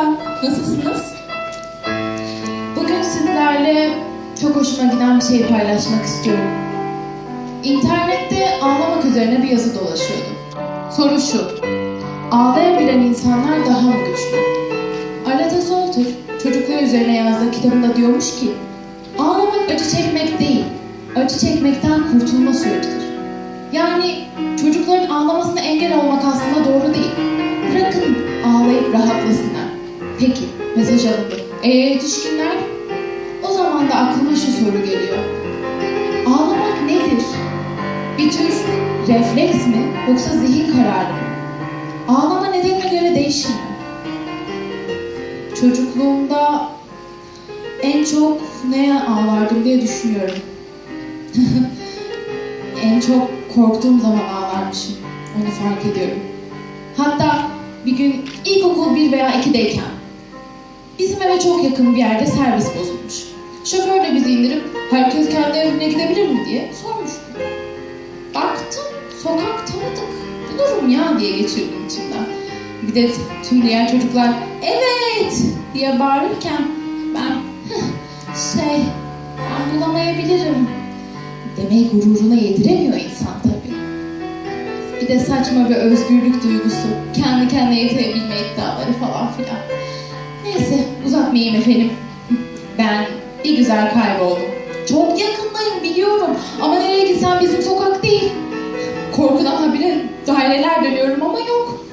Merhaba, nasılsınız? Bugün sizlerle çok hoşuma giden bir şey paylaşmak istiyorum. İnternette ağlamak üzerine bir yazı dolaşıyordu. Soru şu, ağlayabilen insanlar daha mı güçlü? Arleta Solter, çocukluğu üzerine yazdığı kitabında diyormuş ki, ağlamak acı çekmek değil, acı çekmekten kurtulma sürecidir. Yani çocukların ağlamasına engel olmak aslında doğru değil. Bırakın ağlayıp rahatlasınlar. Peki, mesaj alındı. E yetişkinler? O zaman da aklıma şu soru geliyor. Ağlamak nedir? Bir tür refleks mi yoksa zihin kararı mı? Ağlama nedenine göre değişir mi? Çocukluğumda en çok neye ağlardım diye düşünüyorum. en çok korktuğum zaman ağlarmışım. Onu fark ediyorum. Hatta bir gün ilkokul 1 veya 2'deyken bizim eve çok yakın bir yerde servis bozulmuş. Şoför de bizi indirip herkes kendi evine gidebilir mi diye sormuştu. Baktım sokak tanıdık bulurum ya diye geçirdim içimden. Bir de tüm diğer çocuklar evet diye bağırırken ben "Hıh, şey ben bulamayabilirim demeyi gururuna yediremiyor insan tabii. Bir de saçma bir özgürlük duygusu, kendi kendine yetebilme iddiaları falan filan. Neyse uzatmayayım efendim. Ben bir güzel kayboldum. Çok yakındayım biliyorum ama nereye gitsem bizim sokak değil. Korkudan habire daireler dönüyorum ama yok.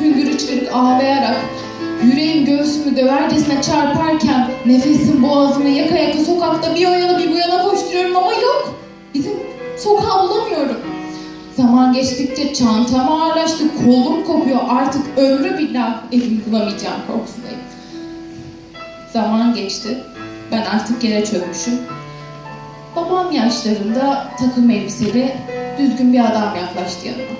Hüngür çıkarıp ağlayarak yüreğim göğsümü dövercesine çarparken nefesim boğazımı yaka yaka sokakta bir o yana bir bu yana koşturuyorum ama yok. Bizim sokağı bulamıyorum. Zaman geçtikçe çantam ağırlaştı, kolum kopuyor. Artık ömrü billah evimi bulamayacağım korkusundayım. Zaman geçti. Ben artık yere çökmüşüm. Babam yaşlarında takım elbiseli düzgün bir adam yaklaştı yanıma.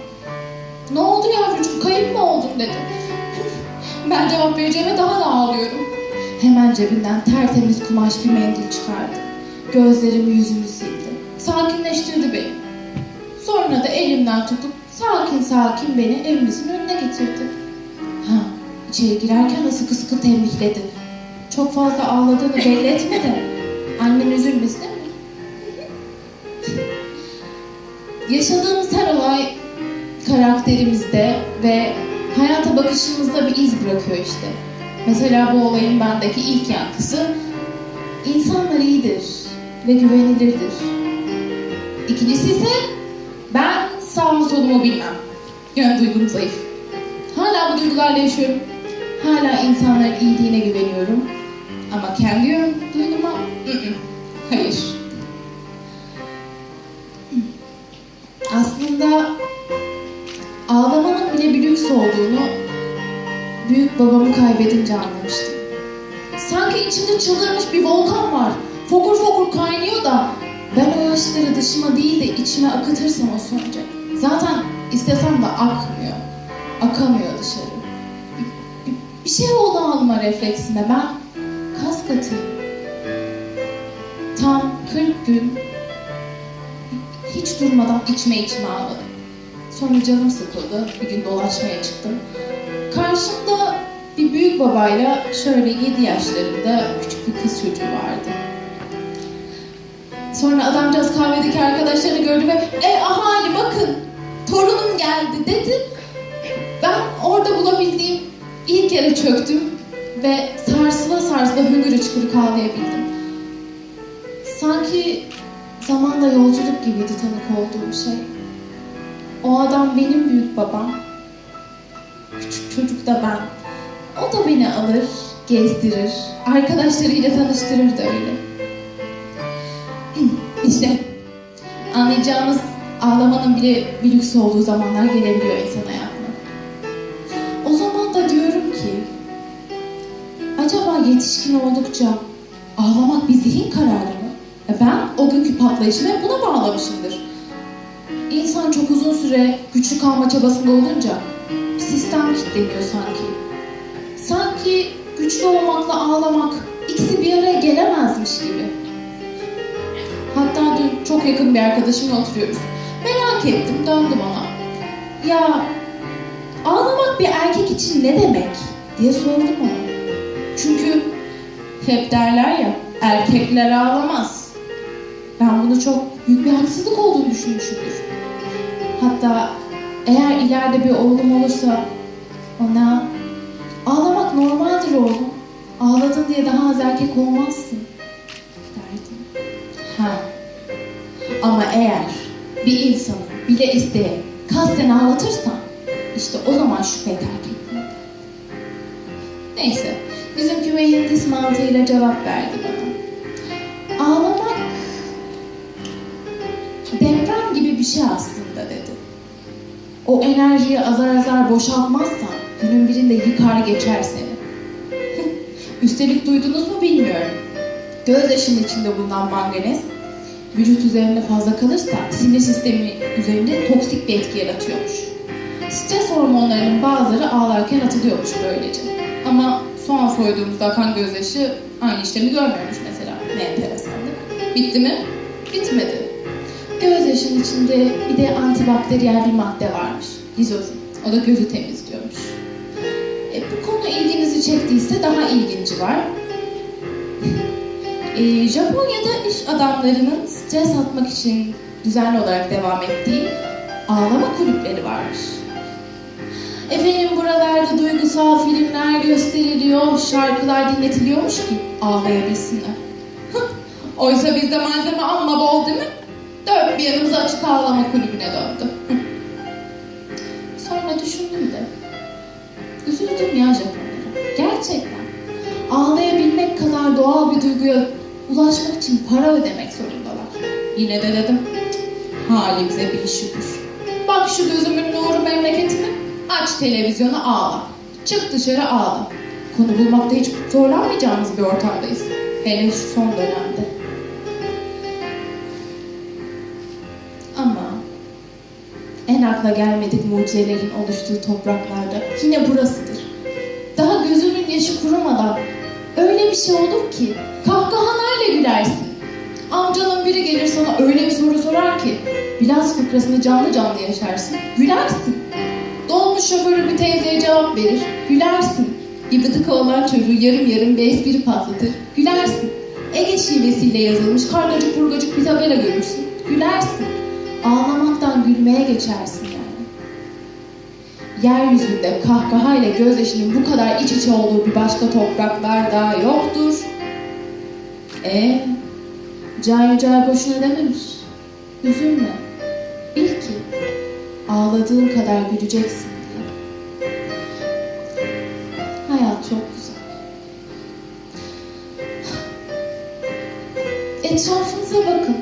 Ne oldu yavrucuğum kayıp mı oldun dedi. Ben cevap vereceğime daha da ağlıyorum. Hemen cebinden tertemiz kumaş bir mendil çıkardı. Gözlerimi yüzümü sildi. Sakinleştirdi beni. Sonra da elimden tutup sakin sakin beni evimizin önüne getirdi. Ha, içeri girerken sıkı sıkı tembihledi. Çok fazla ağladığını belli etme de annen üzülmesin değil mi? Yaşadığımız her olay karakterimizde ve hayata bakışımızda bir iz bırakıyor işte. Mesela bu olayın bendeki ilk yankısı insanlar iyidir ve güvenilirdir. İkincisi ise ben sağımı solumu bilmem. Yön duygum zayıf. Hala bu duygularla yaşıyorum. Hala insanların iyiliğine güveniyorum. Ama kendi yön duyguma hayır. Aslında ağlamanın bile bir lüks olduğunu büyük babamı kaybedince anlamıştım. Sanki içimde çıldırmış bir volkan var. Fokur fokur kaynıyor da ben o yaşları dışıma değil de içime akıtırsam o sönecek. Zaten istesem de akmıyor. Akamıyor dışarı. Bir, bir- bir şey oldu alma refleksime. Ben kas katıyım. Tam 40 gün hiç durmadan içme içme ağladım. Sonra canım sıkıldı. Bir gün dolaşmaya çıktım. Karşımda bir büyük babayla şöyle 7 yaşlarında küçük bir kız çocuğu vardı. Sonra adamcağız kahvedeki arkadaşlarını gördü ve e ahali bakın torunum geldi dedi. Ben orada bulabildiğim ilk yere çöktüm ve sarsıla sarsıla hüngür hıçkırık ağlayabildim. Sanki zamanda yolculuk gibiydi tanık olduğum şey. O adam benim büyük babam. Küçük çocuk da ben. O da beni alır, gezdirir, arkadaşlarıyla tanıştırır da öyle. İşte anlayacağımız ağlamanın bile bir lüks olduğu zamanlar gelebiliyor insan hayatına. O zaman da diyorum ki, acaba yetişkin oldukça ağlamak bir zihin kararı mı? E Ben o günkü patlayışımı buna bağlamışımdır. İnsan çok uzun süre güçlü kalma çabasında olunca sistem kilitleniyor sanki. Sanki güçlü olmakla ağlamak ikisi bir araya gelemezmiş gibi. Hatta dün çok yakın bir arkadaşımla oturuyoruz. Ettim, döndüm ona. Ya ağlamak bir erkek için ne demek? diye sordum ona. Çünkü hep derler ya erkekler ağlamaz. Ben bunu çok büyük bir haksızlık olduğunu düşünmüşümdür. Hatta eğer ileride bir oğlum olursa ona ağlamak normaldir oğlum. Ağladın diye daha az erkek olmazsın derdim. Ha. Ama eğer bir insanı bile isteye kasten ağlatırsan işte o zaman şüphe terk etmem. Neyse, bizimki mühendis mantığıyla cevap verdi bana. Ağlamak deprem gibi bir şey aslında dedi. O enerjiyi azar azar boşaltmazsan günün birinde yıkar geçer seni. Üstelik duydunuz mu bilmiyorum. Gözyaşının içinde bulunan manganez vücut üzerinde fazla kalırsa sinir sistemi üzerinde toksik bir etki yaratıyormuş. Stres hormonlarının bazıları ağlarken atılıyormuş böylece. Ama soğan soyduğumuzda akan gözyaşı aynı işlemi görmüyormuş mesela. Ne enteresandı. Bitti mi? Bitmedi. Gözyaşının içinde bir de antibakteriyel bir madde varmış. Lizozin. O da gözü temizliyormuş. E, bu konu ilginizi çektiyse daha ilginci var. E, Japonya'da iş adamlarının stres atmak için düzenli olarak devam ettiği ağlama kulüpleri varmış. Efendim buralarda duygusal filmler gösteriliyor, şarkılar dinletiliyormuş ki ağlayabilsinler. Oysa bizde malzeme amma bol değil mi? Dört bir yanımız açık ağlama kulübüne döndü. Sonra düşündüm de. Üzüldüm ya Japonlara. Gerçekten. Ağlayabilmek kadar doğal bir duyguya ulaşmak için para ödemek zorundalar. Yine de dedim. "Cık, Halimize bir şükür. Bak şu gözümün nuru memleketime. Aç televizyonu ağla. Çık dışarı ağla. Konu bulmakta hiç zorlanmayacağımız bir ortamdayız. Hele şu son dönemde. Ama en akla gelmedik mucizelerin oluştuğu topraklarda yine burasıdır. Daha gözünün yaşı kurumadan öyle bir şey olur ki kahkahanayla gülersin. Amcanın biri gelir sana öyle bir soru sorar ki biraz fıkrasını canlı canlı yaşarsın, gülersin. Dolmuş şoförü bir teyzeye cevap verir, gülersin. Bir bıdık olan çocuğu yarım yarım bir espri patlatır, gülersin. Ege şivesiyle yazılmış kargacık burgacık bir tabela görürsün, gülersin. Ağlamaktan gülmeye geçersin yani. Yeryüzünde kahkahayla gözyaşının bu kadar iç içe olduğu bir başka topraklar daha yoktur. E Can Yücel boşuna dememiş. Üzülme. Bil ki ağladığın kadar güleceksin diye. Hayat çok güzel. Etrafınıza bakın.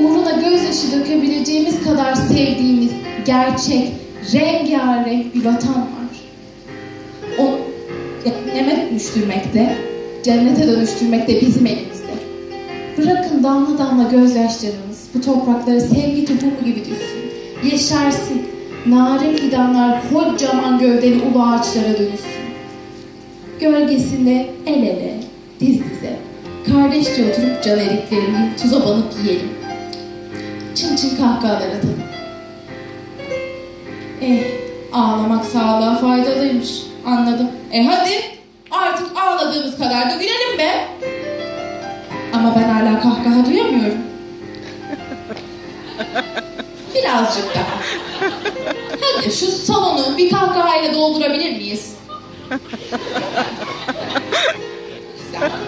Uğruna gözyaşı dökebileceğimiz kadar sevdiğimiz gerçek, rengarenk bir vatan var. O cehenneme dönüştürmekte, cennete dönüştürmekte bizim elimizde. Bırakın damla damla gözyaşlarımız bu topraklara sevgi tohumu gibi düşsün. Yeşersin. Narin fidanlar kocaman gövdeli ulu ağaçlara dönüşsün. Gölgesinde el ele, diz dize, kardeşçe oturup can eriklerini tuza banıp yiyelim. Çın çın kahkahalar atalım. Eh, ağlamak sağlığa faydalıymış. Anladım. E hadi, ağladığımız kadar da gülelim be. Ama ben hala kahkaha duyamıyorum. Birazcık daha. Hadi şu salonu bir kahkahayla doldurabilir miyiz?